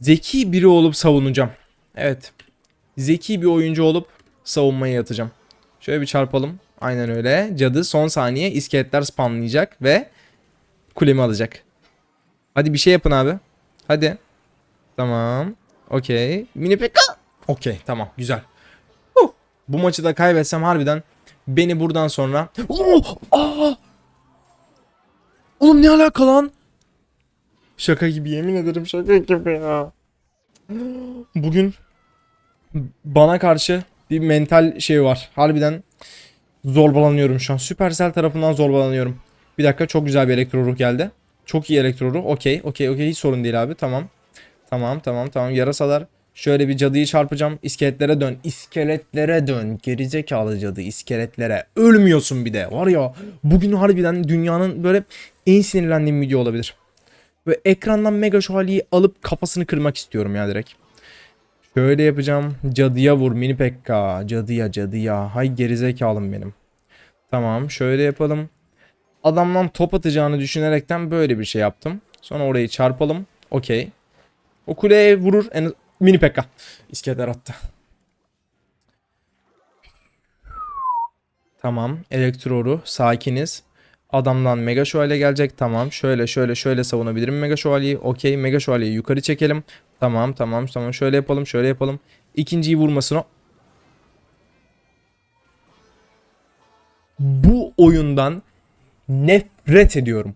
Zeki biri olup savunacağım. Evet. Zeki bir oyuncu olup savunmaya yatacağım. Şöyle bir çarpalım. Aynen öyle. Cadı son saniye iskeletler spamlayacak ve kulemi alacak. Hadi bir şey yapın abi. Hadi. Tamam. Okey. Mini pekka. Okey tamam güzel. Huh. Bu maçı da kaybetsem harbiden beni buradan sonra... Oh! Aa! Oğlum ne alaka lan? Şaka gibi yemin ederim şaka gibi ya. Bugün bana karşı bir mental şey var. Harbiden zorbalanıyorum şu an. Supercell tarafından zorbalanıyorum. Bir dakika çok güzel bir elektro ruh geldi. Çok iyi elektro ruh. Okey okey okey hiç sorun değil abi tamam. Tamam tamam tamam yarasalar. Şöyle bir cadıyı çarpacağım. İskeletlere dön. İskeletlere dön. Gerizekalı cadı iskeletlere. Ölmüyorsun bir de. Var ya bugün harbiden dünyanın böyle en sinirlendiğim video olabilir. Ve ekrandan mega şövalyeyi alıp kafasını kırmak istiyorum ya direkt. Şöyle yapacağım. Cadıya vur mini pekka. Cadıya cadıya. Hay gerizekalım benim. Tamam şöyle yapalım. Adamdan top atacağını düşünerekten böyle bir şey yaptım. Sonra orayı çarpalım. Okey. O kuleye vurur. En... Mini pekka. İskeletler attı. Tamam. Elektroru. Sakiniz. Adamdan Mega Şövalye gelecek. Tamam. Şöyle şöyle şöyle savunabilirim Mega Şövalyeyi. Okey. Mega Şövalyeyi yukarı çekelim. Tamam tamam tamam. Şöyle yapalım şöyle yapalım. İkinciyi vurmasını. Bu oyundan nefret ediyorum.